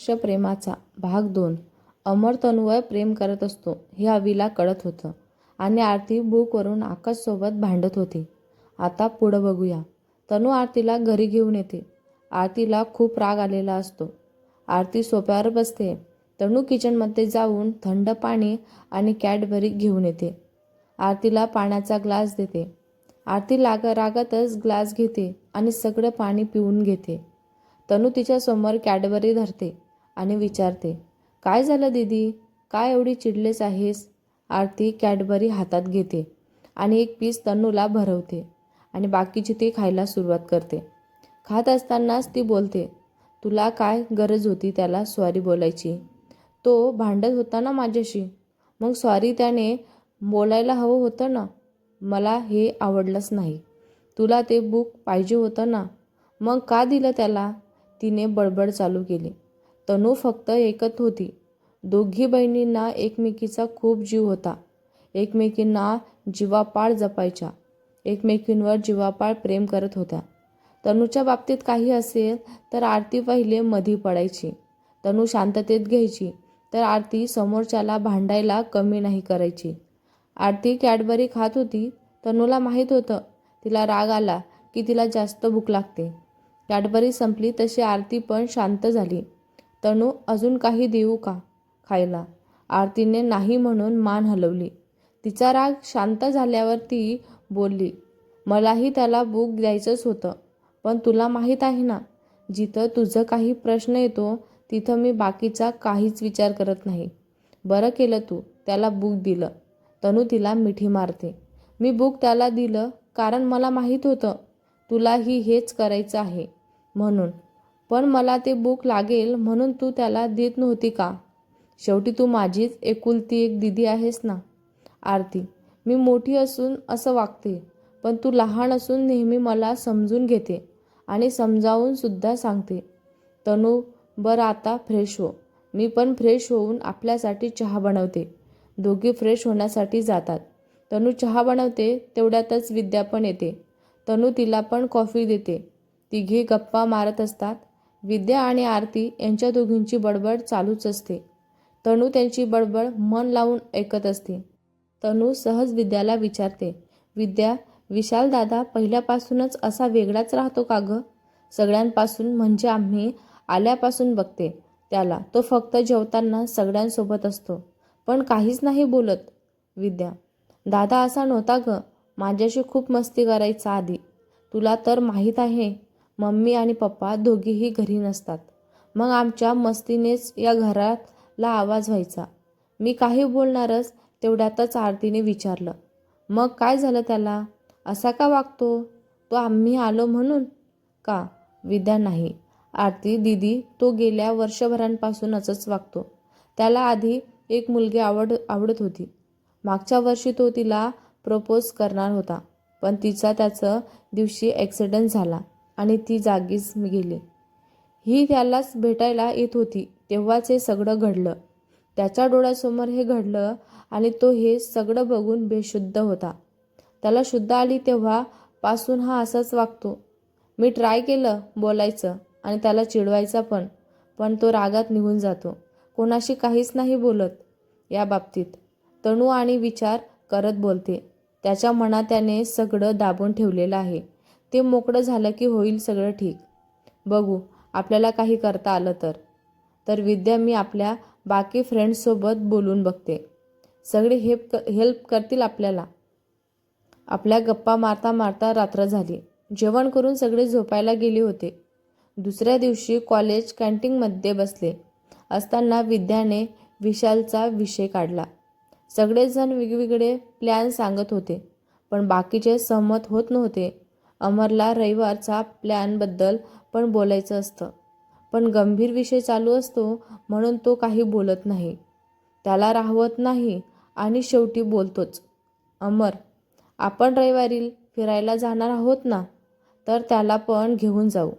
श प्रेमाचा भाग दोन. अमर तनुवर प्रेम करत असतो हे अवीला कळत होतं. आणि आरती बुकवरून आकाशसोबत भांडत होती. आता पुढं बघूया. तनू आरतीला घरी घेऊन येते. आरतीला खूप राग आलेला असतो. आरती सोप्यावर बसते. तनू किचनमध्ये जाऊन थंड पाणी आणि कॅडबरी घेऊन येते. आरतीला पाण्याचा ग्लास देते. आरती लाग रागातच ग्लास घेते आणि सगळं पाणी पिऊन घेते. तनू तिच्यासमोर कॅडबरी धरते. आणि विचारते काय झालं दीदी? काय एवढी चिडलेस आहेस? आरती कॅडबरी हातात घेते आणि एक पीस तनूला भरवते आणि बाकीची ती खायला सुरुवात करते. खात असतानाच ती बोलते तुला काय गरज होती त्याला सॉरी बोलायची? तो भांडत होता ना माझ्याशी. मग सॉरी त्याने बोलायला हवं होतं ना? मला हे आवडलंच नाही. तुला ते बुक पाहिजे होतं ना? मग का दिलं त्याला? तिने बडबड चालू केली. तनू फक्त ऐकत होती. दोघी बहिणींना एकमेकीचा खूप जीव होता. एकमेकींना जीवापाळ जपायच्या. एकमेकींवर जीवापाळ प्रेम करत होत्या. तनूच्या बाबतीत काही असेल तर आरती पहिले मधी पडायची. तनू शांततेत घ्यायची तर आरती समोरच्याला भांडायला कमी नाही करायची. आरती कॅडबरी खात होती. तनूला माहीत होतं. तिला राग आला की तिला जास्त भूक लागते. कॅडबरी संपली तशी आरती पण शांत झाली. तनू अजून काही देऊ का? खायला. आरतीने नाही म्हणून मान हलवली. तिचा राग शांत झाल्यावर ती बोलली मलाही त्याला बुक द्यायचंच होतं पण तुला माहीत आहे ना जिथं तुझं काही प्रश्न येतो तिथं मी बाकीचा काहीच विचार करत नाही. बरं केलं तू त्याला बुक दिलं. तनू तिला मिठी मारते मी बुक त्याला दिलं कारण मला माहीत होतं तुलाही हेच करायचं आहे. म्हणून पण मला ते बुक लागेल म्हणून तू त्याला देत नव्हती का? शेवटी तू माझीच एकुलती एक दिदी आहेस ना? आरती मी मोठी असून असं वागते पण तू लहान असून नेहमी मला समजून घेते आणि समजावून सुद्धा सांगते. तनू बरं आता फ्रेश हो. मी पण फ्रेश होऊन आपल्यासाठी चहा बनवते. दोघी फ्रेश होण्यासाठी जातात. तनू चहा बनवते तेवढ्यातच विद्या पण येते. तनू तिला पण कॉफी देते. तिघी गप्पा मारत असतात. विद्या आणि आरती यांच्या दोघींची बडबड चालूच असते. तनू त्यांची बडबड मन लावून ऐकत असते. तनू सहज विद्याला विचारते विद्या विशाल दादा पहिल्यापासूनच असा वेगळाच राहतो का गं? सगळ्यांपासून म्हणजे आम्ही आल्यापासून बघते. त्याला तो फक्त जेवताना सगळ्यांसोबत असतो. पण काहीच नाही बोलत. विद्या दादा असा नव्हता ग. माझ्याशी खूप मस्ती करायचा आधी. तुला तर माहीत आहे मम्मी आणि पप्पा दोघीही घरी नसतात. मग आमच्या मस्तीनेच या घरातला आवाज व्हायचा. मी काही बोलणारच तेवढ्यातच आरतीने विचारलं मग काय झालं त्याला? असा का वागतो? तो आम्ही आलो म्हणून? का? विद्या नाही. आरती दिदी तो गेल्या वर्षभरांपासून असंच वागतो. त्याला आधी एक मुलगी आवड आवडत होती. मागच्या वर्षी तो तिला प्रपोज करणार होता पण तिचा त्याचं दिवशी ॲक्सिडेंट झाला. आणि ती जागीच गेली. ही त्यालाच भेटायला येत होती तेव्हाच हे सगळं घडलं. त्याच्या डोळ्यासमोर हे घडलं आणि तो हे सगळं बघून बेशुद्ध होता. त्याला शुद्ध आली तेव्हापासून हा असाच वागतो. मी ट्राय केलं बोलायचं आणि त्याला चिडवायचा पण पण तो रागात निघून जातो. कोणाशी काहीच नाही बोलत या बाबतीत. तणू आणि विचार करत बोलते. त्याच्या मनात त्याने सगळं दाबून ठेवलेलं आहे. ते मोकळं झालं की होईल सगळं ठीक. बघू आपल्याला काही करता आलं तर. तर विद्या मी आपल्या बाकी फ्रेंड्ससोबत बोलून बघते. सगळे हेल्प हेल्प करतील आपल्याला. आपल्या गप्पा मारता मारता रात्र झाली. जेवण करून सगळे झोपायला गेले होते. दुसऱ्या दिवशी कॉलेज कॅन्टीनमध्ये बसले. असताना विद्याने विशालचा विषय काढला. सगळेजण वेगवेगळे प्लॅन सांगत होते. पण बाकीचे सहमत होत नव्हते. अमरला रविवारचा प्लॅनबद्दल पण बोलायचं असतं. पण गंभीर विषय चालू असतो म्हणून तो काही बोलत नाही. त्याला राहवत नाही आणि शेवटी बोलतोच. अमर आपण रविवारी फिरायला जाणार आहोत ना? तर त्याला पण घेऊन जाऊ.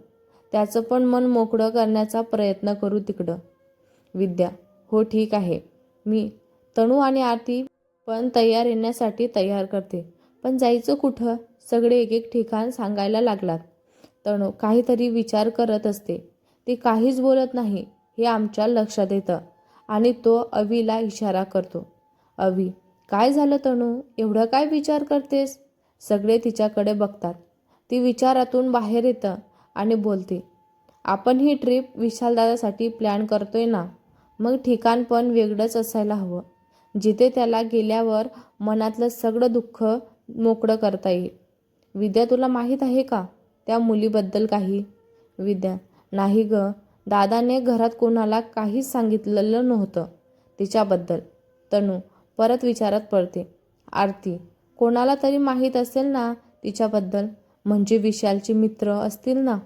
त्याचं पण मन मोकळं करण्याचा प्रयत्न करू तिकडं. विद्या हो ठीक आहे. मी तणू आणि आरती पण तयार येण्यासाठी तयार करते. पण जायचं कुठं? सगळे एक एक ठिकाण सांगायला लागलात. तणू काहीतरी विचार करत असते. ती काहीच बोलत नाही हे आमच्या लक्षात येतं आणि तो अवीला इशारा करतो. अवी काय झालं तणू? एवढं काय विचार करतेस? सगळे तिच्याकडे बघतात. ती विचारातून बाहेर येतं आणि बोलते आपण ही ट्रिप विशालदादासाठी प्लॅन करतोय ना? मग ठिकाण पण वेगळंच असायला हवं. जिथे त्याला गेल्यावर मनातलं सगळं दुःख मोकळं करता येईल. विद्या तुला माहीत आहे का? त्या मुलीबद्दल काही. विद्या नाही ग. दादाने घरात कोणाला काहीच सांगितलेलं नव्हतं तिच्याबद्दल. तनू परत विचारात पडते. आरती कोणाला तरी माहीत असेल ना तिच्याबद्दल? म्हणजे विशालचे मित्र असतील ना?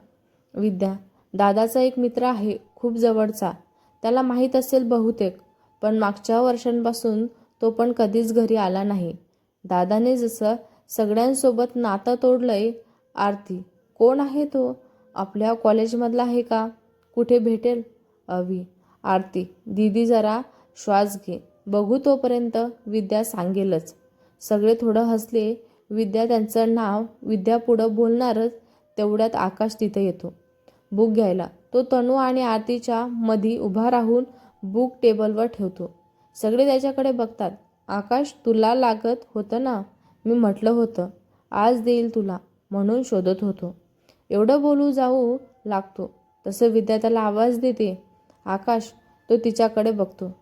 विद्या दादाचा एक मित्र आहे खूप जवळचा. त्याला माहीत असेल बहुतेक पण मागच्या वर्षांपासून तो पण कधीच घरी आला नाही. दादाने जसं सगळ्यांसोबत नातं तोडलंय आरती. कोण आहे तो? आपल्या कॉलेजमधला आहे का? कुठे भेटेल? अवी. आरती. दीदी जरा श्वास घे. बघू तोपर्यंत विद्या सांगेलच. सगळे थोडं हसले. विद्या त्यांचं नाव विद्या पुढं बोलणारच. तेवढ्यात आकाश तिथे येतो. बुक घ्यायला. तो तनू आणि आरतीच्या मधी उभा राहून बुक टेबलवर ठेवतो. सगळे त्याच्याकडे बघतात. आकाश तुला लागत होतं ना? मी म्हटलं होतं आज देईल तुला म्हणून शोधत होतो. एवढं बोलू जाऊ लागतो तसं विद्या त्याला आवाज देते. आकाश तो तिच्याकडे बघतो.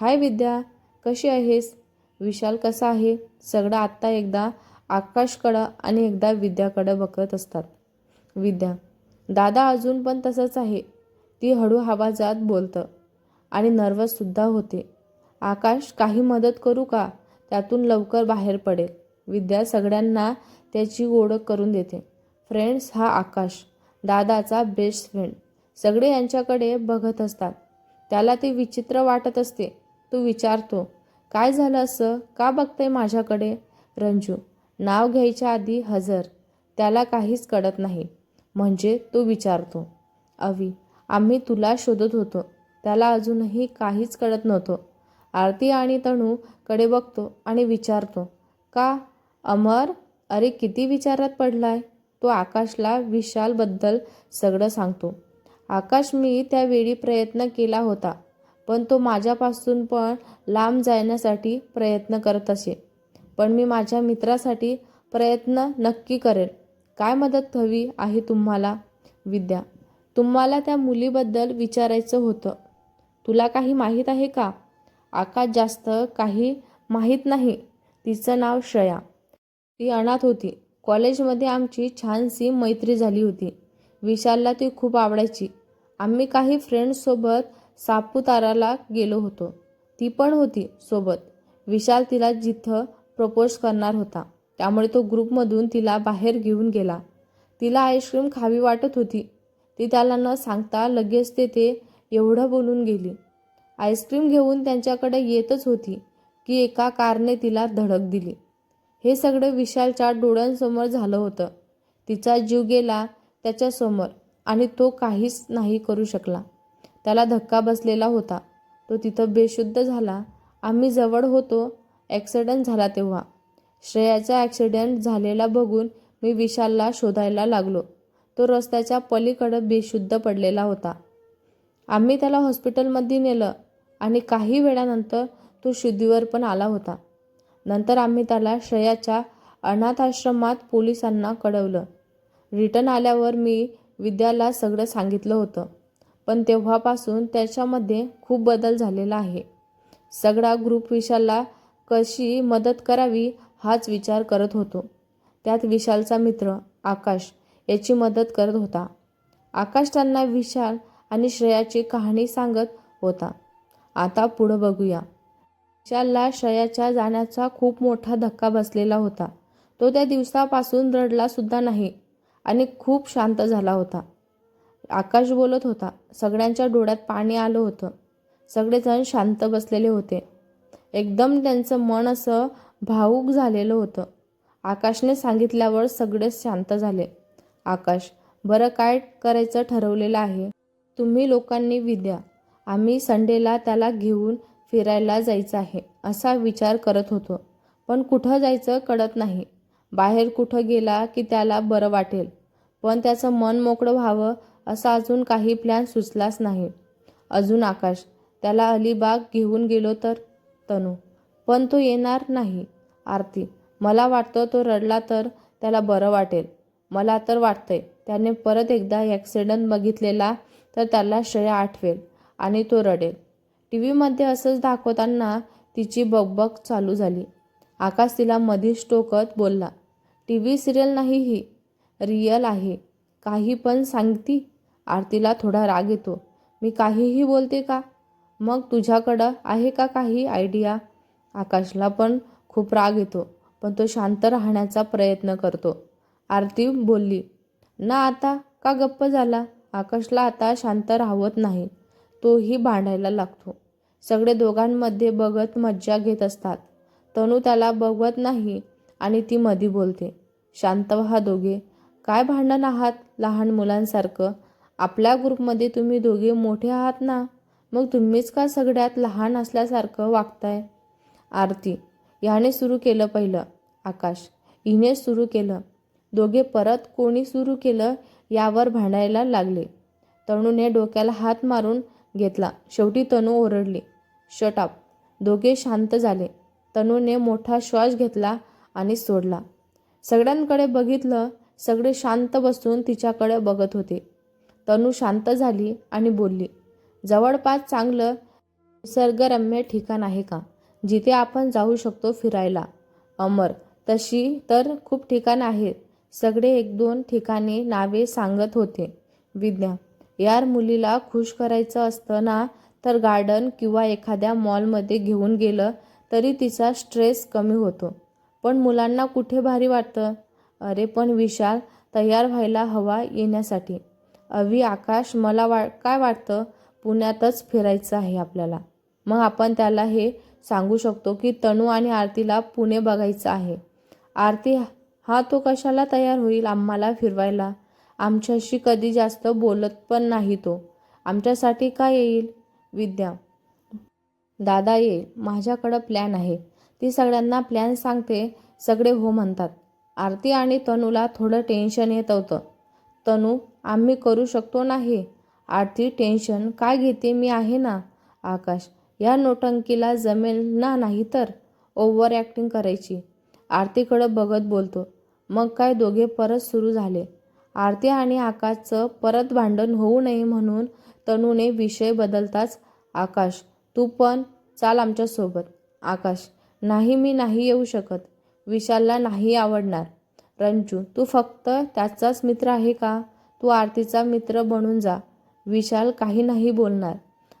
हाय विद्या कशी आहेस? विशाल कसा आहे? सगळं आत्ता एकदा आकाशकडं आणि एकदा विद्याकडं बघत असतात. विद्या दादा अजून पण तसंच आहे. ती हळू आवाजात बोलतं आणि नर्वससुद्धा होते. आकाश काही मदत करू का? त्यातून लवकर बाहेर पडेल. विद्या सगळ्यांना त्याची ओळख करून देते. फ्रेंड्स हा आकाश दादाचा बेस्ट फ्रेंड सगळे यांच्याकडे बघत असतात. त्याला ते विचित्र वाटत असते. तो विचारतो काय झालं असं? का बघतंय माझ्याकडे? रंजू नाव घ्यायच्या आधी हजर. त्याला काहीच कळत नाही. म्हणजे? तो विचारतो. अवी आम्ही तुला शोधत होतो. त्याला अजूनही काहीच कळत नव्हतं. आरती आणि तणूकडे बघतो आणि विचारतो का अमर अरे किती विचारात पडलाय? तो आकाशला विशालबद्दल सगळं सांगतो. आकाश मी त्यावेळी प्रयत्न केला होता पण तो माझ्यापासून पण लांब जाण्यासाठी प्रयत्न करत असे. पण मी माझ्या मित्रासाठी प्रयत्न नक्की करेल काय मदत हवी आहे तुम्हाला? विद्या तुम्हाला त्या मुलीबद्दल विचारायचं होतं. तुला काही माहीत आहे का? आकाश जास्त काही माहीत नाही. तिचं नाव श्रेया. ती अनाथ होती. कॉलेजमध्ये आमची छानशी मैत्री झाली होती. विशालला ती खूप आवडायची. आम्ही काही फ्रेंड्ससोबत सापुताराला गेलो होतो. ती पण होती सोबत. विशाल तिला जिथं प्रपोज करणार होता. त्यामुळे तो ग्रुपमधून तिला बाहेर घेऊन गेला. तिला आईस्क्रीम खावी वाटत होती. ती त्याला न सांगता लगेच ते ते एवढं बोलून गेली. आईस्क्रीम घेऊन त्यांच्याकडे येतच होती की एका कारने तिला धडक दिली. हे सगळं विशालच्या डोळ्यांसमोर झालं होतं. तिचा जीव गेला त्याच्यासमोर आणि तो काहीच नाही करू शकला. त्याला धक्का बसलेला होता. तो तिथं बेशुद्ध झाला. आम्ही जवळ होतो. ॲक्सिडेंट झाला तेव्हा. श्रेयाचा ॲक्सिडेंट झालेला बघून मी विशालला शोधायला लागलो. तो रस्त्याच्या पलीकडं बेशुद्ध पडलेला होता. आम्ही त्याला हॉस्पिटलमध्ये नेलं आणि काही वेळानंतर तो शुद्धीवर पण आला होता. नंतर आम्ही त्याला श्रेयाच्या अनाथाश्रमात पोलिसांना कळवलं. रिटर्न आल्यावर मी विद्याला सगळं सांगितलं होतं. पण तेव्हापासून त्याच्यामध्ये खूप बदल झालेला आहे. सगळा ग्रुप विशालला कशी मदत करावी हाच विचार करत होतो. त्यात विशालचा मित्र आकाश याची मदत करत होता. आकाश त्यांना विशाल आणि श्रेयाची कहाणी सांगत होता. आता पुढं बघूया. विशालला श्रेयाच्या जाण्याचा खूप मोठा धक्का बसलेला होता. तो त्या दिवसापासून रडलासुद्धा नाही आणि खूप शांत झाला होता. आकाश बोलत होता सगळ्यांच्या डोळ्यात पाणी आलं होतं. सगळेजण शांत बसलेले होते. एकदम त्यांचं मन असं भावूक झालेलं होतं. आकाशने सांगितल्यावर सगळेच शांत झाले. आकाश बरं काय करायचं ठरवलेलं आहे? तुम्ही लोकांनी विद्या. आम्ही संडेला त्याला घेऊन फिरायला जायचं आहे असा विचार करत होतो. पण कुठं जायचं कळत नाही. बाहेर कुठं गेला की त्याला बरं वाटेल. पण त्याचं मन मोकळं व्हावं असा अजून काही प्लॅन सुचलाच नाही. अजून आकाश त्याला अलिबाग घेऊन गेलो तर? तनू पण तो येणार नाही. आरती मला वाटतं तो रडला तर त्याला बरं वाटेल. मला तर वाटतंय त्याने परत एकदा ॲक्सिडंट बघितलेला तर त्याला श्रेय आठवेल आणि तो रडेल. टी व्हीमध्ये असंच दाखवताना तिची बकबक चालू झाली. आकाश तिला मधीच टोकत बोलला टी व्ही सिरियल नाही ही रियल आहे. काही पण सांगती. आरतीला थोडा राग येतो. मी काहीही बोलते का? मग तुझ्याकडं आहे का काही आयडिया आकाशला पण खूप राग येतो पण तो शांत राहण्याचा प्रयत्न करतो. आरती बोलली ना आता का गप्प झाला? आकाशला आता शांत राहवत नाही. तोही भांडायला लागतो. सगळे दोघांमध्ये बघत मज्जा घेत असतात. तनू त्याला बघवत नाही आणि ती मधी बोलते शांत व्हा दोघे. काय भांडण आहात लहान मुलांसारखं? आपल्या ग्रुपमध्ये तुम्ही दोघे मोठे आहात ना? मग तुम्हीच का सगळ्यात लहान असल्यासारखं वागताय? आरती ह्याने सुरू केलं पहिलं. आकाश हिने सुरू केलं. दोघे परत कोणी सुरू केलं यावर भांडायला लागले. तणूने डोक्याला हात मारून घेतला. शेवटी तनू ओरडली शटअप दोघे शांत झाले. तनूने मोठा श्वास घेतला आणि सोडला. सगळ्यांकडे बघितलं सगळे शांत बसून तिच्याकडे बघत होते. तनू शांत झाली आणि बोलली जवळपास चांगलं निसर्गरम्य ठिकाण आहे का? जिथे आपण जाऊ शकतो फिरायला. अमर तशी तर खूप ठिकाण आहेत. सगळे एक दोन ठिकाणी नावे सांगत होते. विद्या यार मुलीला खुश करायचं असतं ना तर गार्डन किंवा एखाद्या मॉलमध्ये घेऊन गेलं तरी तिचा स्ट्रेस कमी होतो. पण मुलांना कुठे भारी वाटतं? अरे पण विशाल तयार व्हायला हवा येण्यासाठी. अवी आकाश मला वा काय वाटतं? पुण्यातच फिरायचं आहे आपल्याला. मग आपण त्याला हे सांगू शकतो की तणू आणि आरतीला पुणे बघायचं आहे. आरती हा तो कशाला तयार होईल आम्हाला फिरवायला? आमच्याशी कधी जास्त बोलत पण नाही तो. आमच्यासाठी काय येईल? विद्या दादा ये माझ्याकडं प्लॅन आहे. ती सगळ्यांना प्लॅन सांगते सगळे हो म्हणतात. आरती आणि तनूला थोडं टेन्शन येत होतं. तनू आम्ही करू शकतो नाही. आरती टेन्शन काय घेते? मी आहे ना. आकाश या नोटंकीला जमेल ना नाही तर? ओव्हर ॲक्टिंग करायची. आरतीकडं बघत बोलतो. मग काय दोघे परत सुरू झाले. आरती आणि आकाशचं परत भांडण होऊ नये म्हणून तनूने विषय बदलताच आकाश तू पण चाल आमच्यासोबत आकाश नाही मी नाही येऊ शकत. विशालला नाही आवडणार. रंजू तू फक्त त्याचाच मित्र आहे का? तू आरतीचा मित्र बनून जा. विशाल काही नाही बोलणार.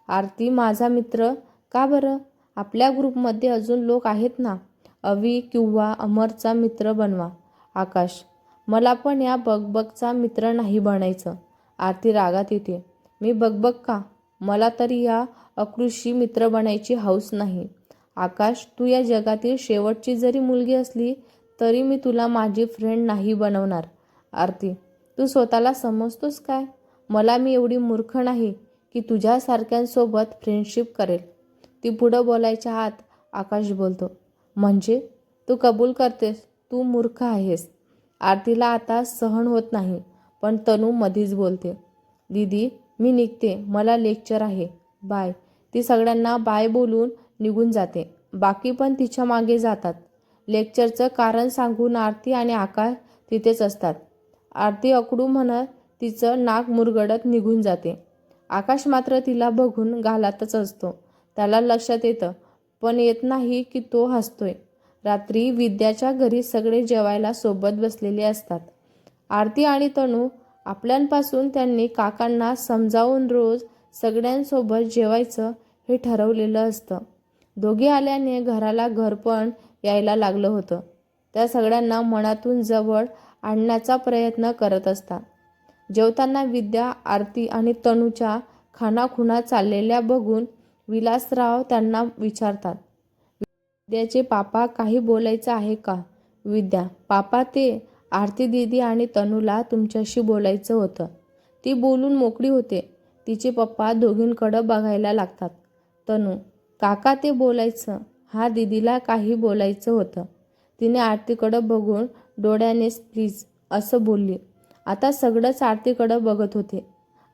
आरती माझा मित्र? का बरं? आपल्या ग्रुपमध्ये अजून लोक आहेत ना? अवी किंवा अमरचा मित्र बनवा. आकाश मला पण या बगबगचा मित्र नाही बनायचं. आरती रागात येते. मी बघ का? मला तरी या अकृषी मित्र बनायची हौस नाही. आकाश तू या जगातील शेवटची जरी मुलगी असली तरी मी तुला माझी फ्रेंड नाही बनवणार. आरती तू स्वतःला समजतोस काय? मला मी एवढी मूर्ख नाही की तुझ्यासारख्यांसोबत फ्रेंडशिप करेल. ती पुढं बोलायच्या आत आकाश बोलतो म्हणजे? तू कबूल करतेस? तू मूर्ख आहेस. आरतीला आता सहन होत नाही पण तनू मधीच बोलते दीदी मी निघते. मला लेक्चर आहे. बाय. ती सगळ्यांना बाय बोलून निघून जाते. बाकी पण तिच्यामागे जातात. लेक्चरचं कारण सांगून आरती आणि आकाश तिथेच असतात. आरती अकडू म्हणत तिचं नाक मुरगडत निघून जाते. आकाश मात्र तिला बघून घालातच असतो. त्याला लक्षात येतं. पण येत नाही की तो हसतोय. रात्री विद्याच्या घरी सगळे जेवायला सोबत बसलेले असतात. आरती आणि तणू आपल्यांपासून त्यांनी काकांना समजावून रोज सगळ्यांसोबत जेवायचं हे ठरवलेलं असतं. दोघे आल्याने घराला घर पण यायला लागलं होतं. त्या सगळ्यांना मनातून जवळ आणण्याचा प्रयत्न करत असतात. जेवताना विद्या आरती आणि तनूच्या खानाखुणा चाललेल्या बघून विलासराव त्यांना विचारतात विद्याचे पापा काही बोलायचं आहे का? विद्या पापा ते आरती दीदी आणि तनूला तुमच्याशी बोलायचं होतं. ती बोलून मोकळी होते. तिचे पप्पा दोघींकडं बघायला लागतात. तनू काका ते बोलायचं. हा दिदीला काही बोलायचं होतं. तिने आरतीकडं बघून डोळ्यानेच प्लीज असं बोलली. आता सगळंच आरतीकडं बघत होते.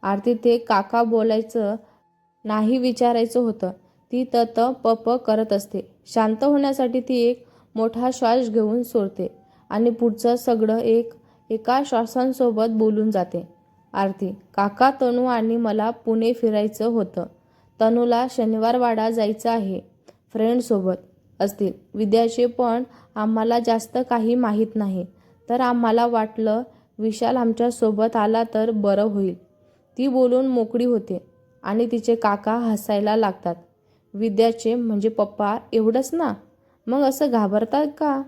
आरती ते काका बोलायचं नाही विचारायचं होतं. ती तत पप करत असते. शांत होण्यासाठी ती एक मोठा श्वास घेऊन सोडते. आणि पुढचं सगळं एक एका श्वासांसोबत बोलून जाते. आरती काका तनू आणि मला पुणे फिरायचं होतं. तनूला शनिवारवाडा जायचं आहे. फ्रेंडसोबत असतील. विद्याचे पण आम्हाला जास्त काही माहीत नाही. तर आम्हाला वाटलं विशाल आमच्यासोबत आला तर बरं होईल. ती बोलून मोकळी होते आणि तिचे काका हसायला लागतात. विद्याचे म्हणजे पप्पा एवढंच ना? मग असं घाबरतात का?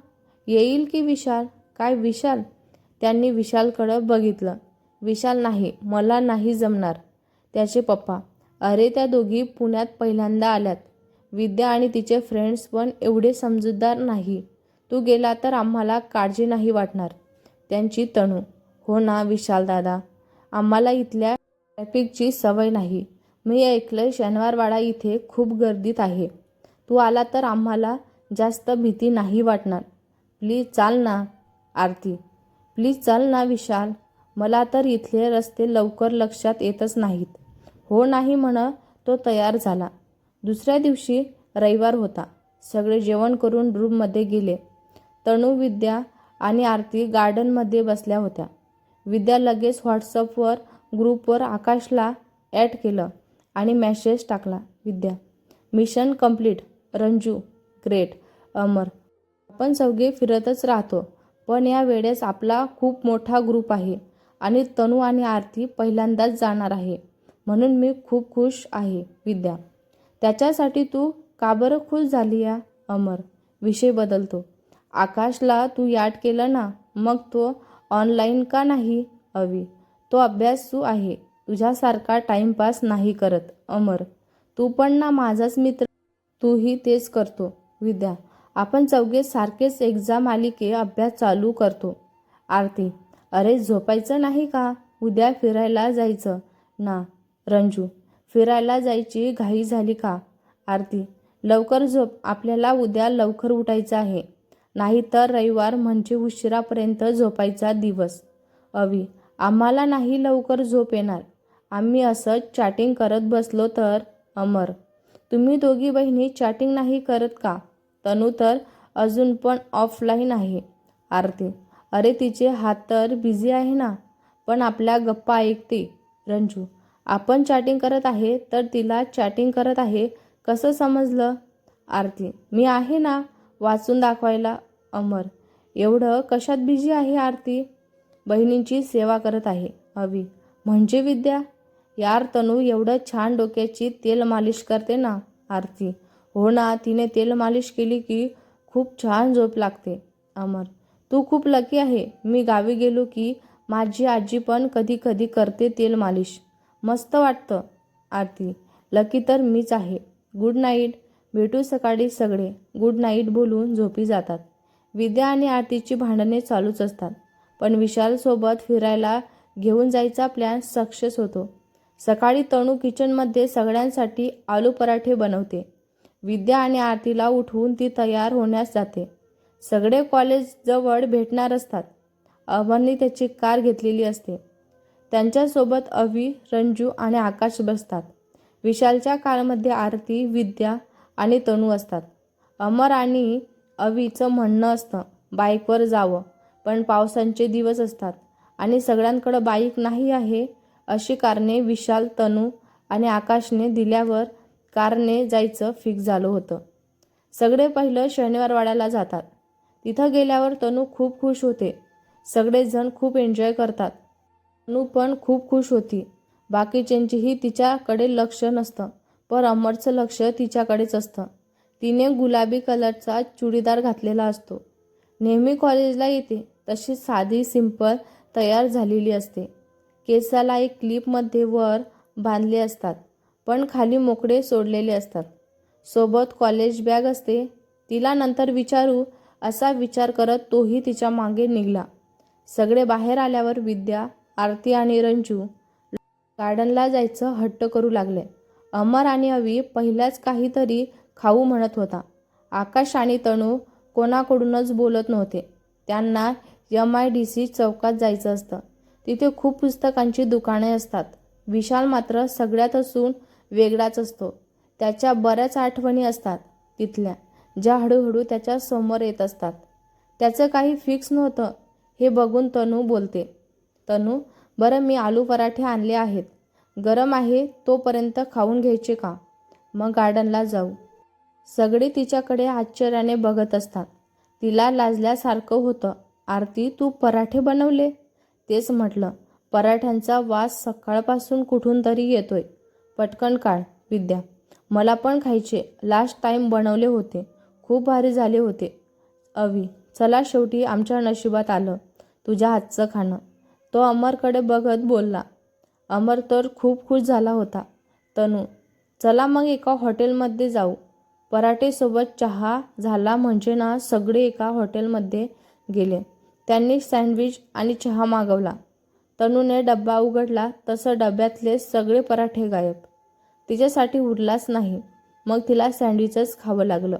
येईल की विशाल? काय विशाल? त्यांनी विशालकडं बघितलं. विशाल नाही मला नाही जमणार. त्याचे पप्पा अरे त्या दोघी पुण्यात पहिल्यांदा आल्यात. विद्या आणि तिचे फ्रेंड्स पण एवढे समजूतदार नाही. तू गेला तर आम्हाला काळजी नाही वाटणार. त्यांची तणू. हो ना विशाल दादा. आम्हाला इथल्या ट्रॅफिकची सवय नाही. मी ऐकलं शनिवारवाडा इथे खूप गर्दीत आहे. तू आला तर आम्हाला जास्त भीती नाही वाटणार. प्लीज चाल ना आरती. प्लीज चाल ना विशाल. मला तर इथले रस्ते लवकर लक्षात येतच नाहीत. हो नाही म्हण तो तयार झाला. दुसऱ्या दिवशी रविवार होता. सगळे जेवण करून रूममध्ये गेले. तणू विद्या आणि आरती गार्डनमध्ये बसल्या होत्या. विद्या लगेच व्हॉट्सअपवर ग्रुपवर आकाशला ॲड केलं आणि मेसेज टाकला. Vidya mission complete. Ranju great. Amar आपण चौघे फिरतच राहतो. पण या वेळेस आपला खूप मोठा ग्रुप आहे आणि तनू आणि आरती पहिल्यांदाच जाणार आहे. म्हणून मी खूप खुश आहे विद्या. त्याच्यासाठी तू का बरं खुश झाली या अमर? विषय बदलतो. आकाशला तू याद केलं ना मग तो ऑनलाईन का नाही अवी? तो अभ्यासू आहे तुझ्यासारखा टाइमपास नाही करत अमर. तू पण ना माझाच मित्र. तूही तेच करतो विद्या. आपण चौघे सारखेच एक्झाम आली की अभ्यास चालू करतो. आरती अरे झोपायचं नाही का? उद्या फिरायला जायचं. ना रंजू फिरायला जायची घाई झाली का? आरती लवकर झोप आपल्याला उद्या लवकर उठायचं आहे. नाही तर रविवार म्हणजे उशिरापर्यंत झोपायचा दिवस. अवी आम्हाला नाही लवकर झोप येणार. आम्ही असंच चॅटिंग करत बसलो तर अमर तुम्ही दोघी बहिणी चॅटिंग नाही करत का? तनू तर अजून पण ऑफलाईन आहे. आरती अरे तिचे हात तर बिझी आहे ना? पण आपल्या गप्पा ऐकते. रंजू आपण चॅटिंग करत आहे तर तिला चॅटिंग करत आहे. कसं समजलं? आरती मी आहे ना? वाचून दाखवायला. अमर एवढं कशात बिझी आहे आरती? बहिणींची सेवा करत आहे. अवी म्हणजे विद्या? यार तनू एवढं छान डोक्याची तेल मालिश करते ना? आरती हो ना तिने तेल मालिश केली की खूप छान झोप लागते. अमर तू खूप लकी आहे. मी गावी गेलो की माझी आजी पण कधी कधी करते तेल मालिश. मस्त वाटतं आरती. लकी तर मीच आहे. गुड नाईट भेटू सकाळी सगळे. गुड नाईट बोलून झोपी जातात. विद्या आणि आरतीची भांडणे चालूच असतात. पण विशालसोबत फिरायला घेऊन जायचा प्लॅन सक्सेस होतो. सकाळी तणू किचनमध्ये सगळ्यांसाठी आलू पराठे बनवते. विद्या आणि आरतीला उठवून ती तयार होण्यास जाते. सगळे कॉलेजजवळ भेटणार असतात. अमरने त्याची कार घेतलेली असते. त्यांच्यासोबत अवी रंजू आणि आकाश बसतात. विशालच्या कारमध्ये आरती विद्या आणि तनू असतात. अमर आणि अवीचं म्हणणं असतं बाईकवर जावं पण पावसांचे दिवस असतात आणि सगळ्यांकडं बाईक नाही आहे अशी कारणे विशाल तनू आणि आकाशने दिल्यावर कारने जायचं फिक्स झालं होतं. सगळे पहिलं शनिवारवाड्याला जातात. तिथं गेल्यावर तनू खूप खुश होते. सगळेजण खूप एन्जॉय करतात. तनू पण खूप खुश होती. बाकीच्यांचीही तिच्याकडे लक्ष नसतं पण अमरचं लक्ष तिच्याकडेच असतं. तिने गुलाबी कलरचा चुडीदार घातलेला असतो. नेहमी कॉलेजला येते तशी साधी सिंपल तयार झालेली असते. केसाला एक क्लिपमध्ये वर बांधले असतात. पण खाली मोकळे सोडलेले असतात. सोबत कॉलेज बॅग असते. तिला नंतर विचारू असा विचार करत तोही तिच्यामागे निघाला. सगळे बाहेर आल्यावर विद्या आरती आणि रंजू गार्डनला जायचं हट्ट करू लागले. अमर आणि अवी पहिल्याच काहीतरी खाऊ म्हणत होता. आकाश आणि तणू कोणाकडूनच बोलत नव्हते. त्यांना एम आय डी सी चौकात जायचं असतं. तिथे खूप पुस्तकांची दुकाने असतात. विशाल मात्र सगळ्यात असून वेगळाच असतो. त्याच्या बऱ्याच आठवणी असतात तिथल्या ज्या हळूहळू त्याच्यासमोर येत असतात. त्याचं काही फिक्स नव्हतं हे बघून तनू बोलते. तनू बरं मी आलू पराठे आणले आहेत. गरम आहे तोपर्यंत खाऊन घ्यायचे का? मग गार्डनला जाऊ. सगळे तिच्याकडे आश्चर्याने बघत असतात. तिला लाजल्यासारखं होतं. आरती तू पराठे बनवले? तेच म्हटलं. पराठ्यांचा वास सकाळपासून कुठून तरी येतोय. पटकन काढ विद्या. मला पण खायचे. लास्ट टाईम बनवले होते. खूप भारी झाले होते. अवी चला शेवटी आमच्या नशिबात आलं. तुझ्या हातचं खाणं. तो अमरकडे बघत बोलला. अमर तर खूप खुश झाला होता. तनू चला मग एका हॉटेलमध्ये जाऊ. पराठेसोबत चहा झाला म्हणजे ना सगळे एका हॉटेलमध्ये गेले. त्यांनी सँडविच आणि चहा मागवला. तनूने डब्बा उघडला. तसं डब्यातले सगळे पराठे गायब. तिच्यासाठी उरलाच नाही. मग तिला सँडविचच खावं लागलं.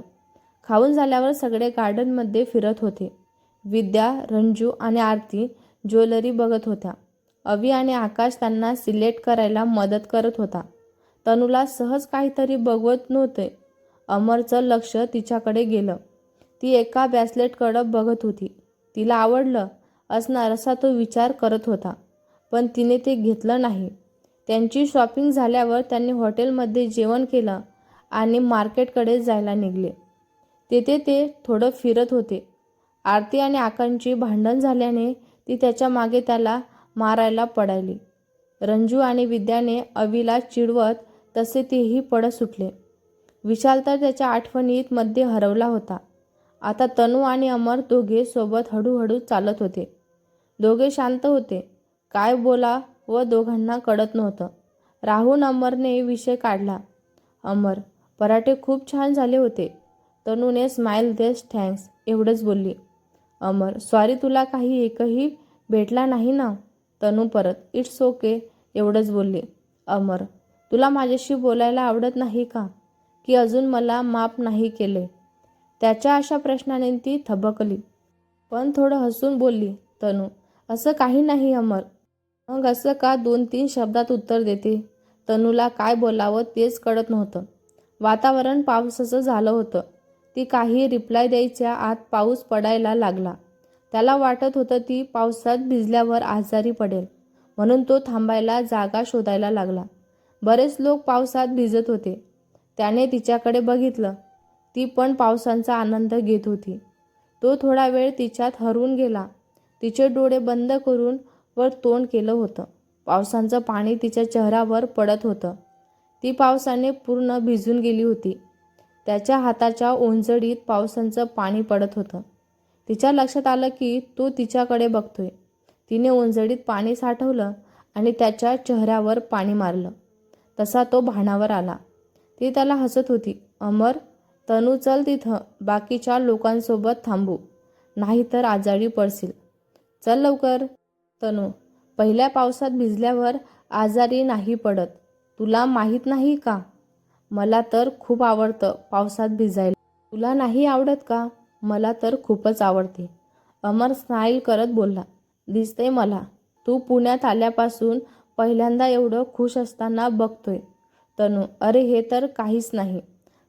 खाऊन झाल्यावर सगळे गार्डनमध्ये फिरत होते. विद्या रंजू आणि आरती ज्वेलरी बघत होत्या. अवी आणि आकाश त्यांना सिलेक्ट करायला मदत करत होता. तनूला सहज काहीतरी बघवत नव्हते. अमरचं लक्ष तिच्याकडे गेलं. ती एका ब्रॅसलेटकडं बघत होती. तिला आवडलं असणार असा तो विचार करत होता. पण तिने ते घेतलं नाही. त्यांची शॉपिंग झाल्यावर त्यांनी हॉटेलमध्ये जेवण केलं आणि मार्केटकडे जायला निघले. तेथे ते थोडं फिरत होते. आरती आणि आकांची भांडण झाल्याने ती त्याच्यामागे त्याला मारायला पडायली. रंजू आणि विद्याने अवीला चिडवत तसे तेही पडत सुटले. विशाल तर त्याच्या आठवणीत मध्ये हरवला होता. आता तनू आणि अमर दोघे सोबत हळूहळू चालत होते. दोघे शांत होते. काय बोला व दोघांना कळत नव्हतं. राहून अमरने विषय काढला. अमर पराठे खूप छान झाले होते. तनूने स्माईल देस थँक्स एवढंच बोलली. अमर सॉरी तुला काही एकही भेटला नाही ना? तनू परत इट्स ओके एवढंच बोलली. अमर तुला माझ्याशी बोलायला आवडत नाही का? की अजून मला माफ नाही केले? त्याच्या अशा प्रश्नाने ती थबकली. पण थोडं हसून बोलली तनू असं काही नाही अमर. मग असं का दोन तीन शब्दात उत्तर देते? तनूला काय बोलावं तेच कळत नव्हतं. वातावरण पावसाचं झालं होतं. ती काही रिप्लाय द्यायच्या आत पाऊस पडायला लागला. त्याला वाटत होतं ती पावसात भिजल्यावर आजारी पडेल. म्हणून तो थांबायला जागा शोधायला लागला. बरेच लोक पावसात भिजत होते. त्याने तिच्याकडे बघितलं. ती पण पावसांचा आनंद घेत होती. तो थोडा वेळ तिच्यात हरवून गेला. तिचे डोळे बंद करून वर तोंड केलं होतं. पावसाचं पाणी तिच्या चेहऱ्यावर पडत होतं. ती पावसाने पूर्ण भिजून गेली होती. त्याच्या हाताच्या ओंजळीत पावसाचं पाणी पडत होतं. तिच्या लक्षात आलं की तो तिच्याकडे बघतोय. तिने ओंजळीत पाणी साठवलं आणि त्याच्या चेहऱ्यावर पाणी मारलं. तसा तो भानावर आला. ती त्याला हसत होती. अमर तनू चल तिथं. बाकीच्या लोकांसोबत थांबू. नाहीतर आजारी पडशील. चल लवकर. तनू पहिल्या पावसात भिजल्यावर आजारी नाही पडत. तुला माहीत नाही का? मला तर खूप आवडतं पावसात भिजायला. तुला नाही आवडत का? मला तर खूपच आवडते. अमर स्माईल करत बोलला. दिसते मला. तू पुण्यात आल्यापासून पहिल्यांदा एवढं खुश असताना बघतोय. तनू अरे हे तर काहीच नाही.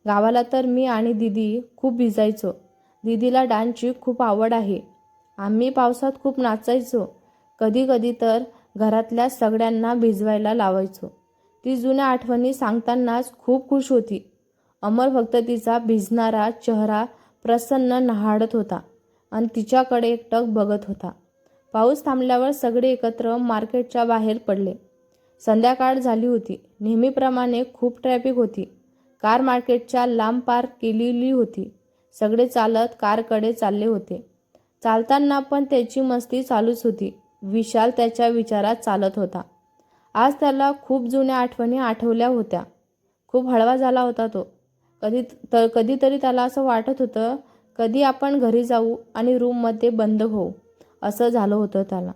गावाला तर मी आणि दिदी खूप भिजायचो. दिदीला डान्सची खूप आवड आहे. आम्ही पावसात खूप नाचायचो. कधी कधी तर घरातल्या सगळ्यांना भिजवायला लावायचो. ती जुन्या आठवणी सांगतानाच खूप खुश होती. अमर फक्त तिचा भिजणारा चेहरा प्रसन्न न्हाडत होता आणि तिच्याकडे एकटक बघत होता. पाऊस थांबल्यावर सगळे एकत्र मार्केटच्या बाहेर पडले. संध्याकाळ झाली होती. नेहमीप्रमाणे खूप ट्रॅफिक होती. कार मार्केटच्या लांब पार केलेली होती. सगळे चालत कारकडे चालले होते. चालताना पण त्याची मस्ती चालूच होती. विशाल त्याच्या विचारात चालत होता. आज त्याला खूप जुन्या आठवणी आठवल्या होत्या. खूप हळवा झाला होता तो. कधी तर कधीतरी त्याला असं वाटत होतं कधी आपण घरी जाऊ आणि रूममध्ये बंद होऊ असं झालं होतं त्याला.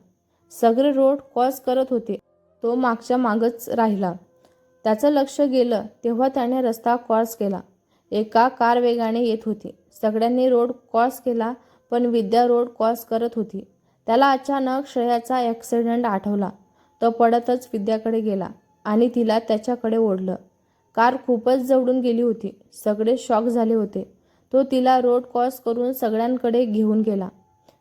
सगळे रोड क्रॉस करत होते. तो मागच्या मागच राहिला. त्याचं लक्ष गेलं तेव्हा त्याने रस्ता क्रॉस केला. एका कार वेगाने येत होती. सगळ्यांनी रोड क्रॉस केला पण विद्या रोड क्रॉस करत होती. त्याला अचानक श्रेयाचा ॲक्सिडेंट आठवला. तो पडतच विद्याकडे गेला आणि तिला त्याच्याकडे ओढलं. कार खूपच जवळून गेली होती. सगळे शॉक झाले होते. तो तिला रोड क्रॉस करून सगळ्यांकडे घेऊन गेला.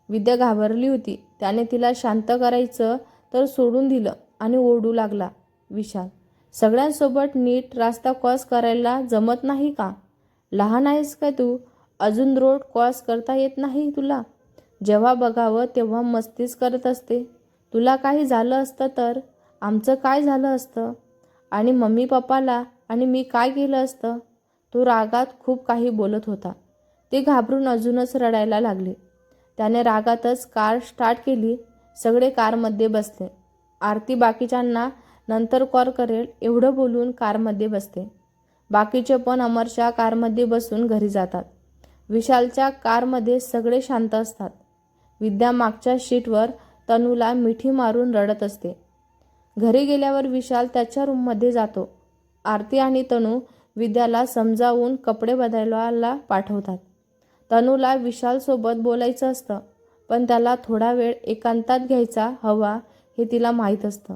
विद्या घाबरली होती. त्याने तिला शांत करायचं तर सोडून दिलं आणि ओढू लागला. विशाल सगळ्यांसोबत नीट रास्ता क्रॉस करायला जमत नाही का? लहान आहेस का तू? अजून रोड क्रॉस करता येत नाही तुला? जेव्हा बघावं तेव्हा मस्तीच करत असते. तुला काही झालं असतं तर? आमचं काय झालं असतं? आणि मम्मी पप्पाला आणि मी काय केलं असतं? तो रागात खूप काही बोलत होता. ते घाबरून अजूनच रडायला लागले. त्याने रागातच कार स्टार्ट केली. सगळे कारमध्ये बसले. आरती बाकीच्यांना नंतर कॉल करेल एवढं बोलून कारमध्ये बसते. बाकीचे पण अमरच्या कारमध्ये बसून घरी जातात. विशालच्या कारमध्ये सगळे शांत असतात. विद्या मागच्या शीटवर तनूला मिठी मारून रडत असते. घरी गेल्यावर विशाल त्याच्या रूममध्ये जातो. आरती आणि तनू विद्याला समजावून कपडे बदलायला पाठवतात. तनूला विशालसोबत बोलायचं असतं पण त्याला थोडा वेळ एकांतात घ्यायचा हवा हे तिला माहीत असतं.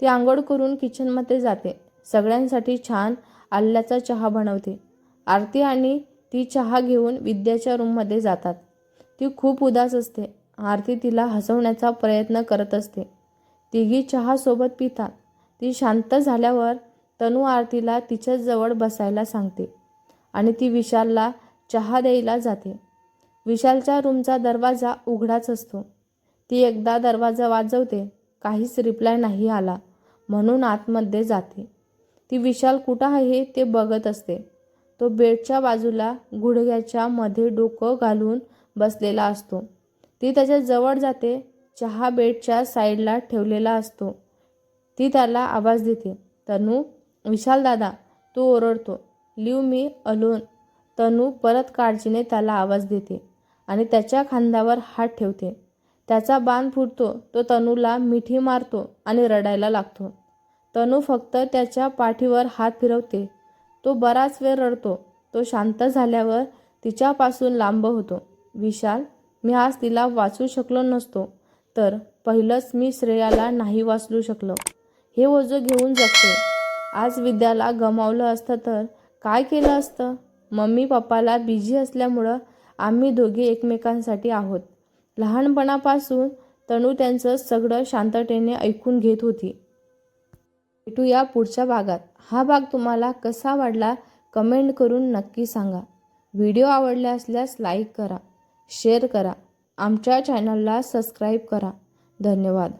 ती आंघोळ करून किचनमध्ये जाते. सगळ्यांसाठी छान आल्याचा चहा बनवते. आरती आणि ती चहा घेऊन विद्याच्या रूममध्ये जातात. ती खूप उदास असते. आरती तिला हसवण्याचा प्रयत्न करत असते. तिघी चहासोबत पितात. ती शांत झाल्यावर तनू आरतीला तिच्याच जवळ बसायला सांगते आणि ती विशालला चहा द्यायला जाते. विशालच्या रूमचा दरवाजा उघडाच असतो. ती एकदा दरवाजा वाजवते. काहीच रिप्लाय नाही आला. म्हणून आतमध्ये जाते. ती विशाल कुठं आहे ते बघत असते. तो बेडच्या बाजूला गुडघ्याच्या मध्ये डोकं घालून बसलेला असतो. ती त्याच्याजवळ जाते चहा बेडच्या साईडला ठेवलेला असतो. ती त्याला आवाज देते तनू विशाल दादा तो ओरडतो. Live me alone. तनू परत काळजीने त्याला आवाज देते आणि त्याच्या खांद्यावर हात ठेवते. त्याचा बाण फुटतो तो तनूला मिठी मारतो आणि रडायला लागतो. तनू फक्त त्याच्या पाठीवर हात फिरवते. तो बराच वेळ रडतो तो शांत झाल्यावर तिच्यापासून लांब होतो. विशाल मी आज तिला वाचू शकलो नसतो तर पहिलंच मी श्रेयाला नाही वाचलू शकलो. हे ओझं घेऊन जगते. आज विद्याला गमावलं असतं तर काय केलं असतं? मम्मी पप्पाला बिझी असल्यामुळं आम्ही दोघे एकमेकांसाठी आहोत. लहानपणापासून तणू त्यांचं सगळं शांततेने ऐकून घेत होती. भेटूया पुढच्या भागात. हा भाग तुम्हाला कसा वाटला कमेंट करून नक्की सांगा. व्हिडिओ आवडला असल्यास लाईक करा. शेअर करा. आमच्या चॅनलला सबस्क्राईब करा. धन्यवाद.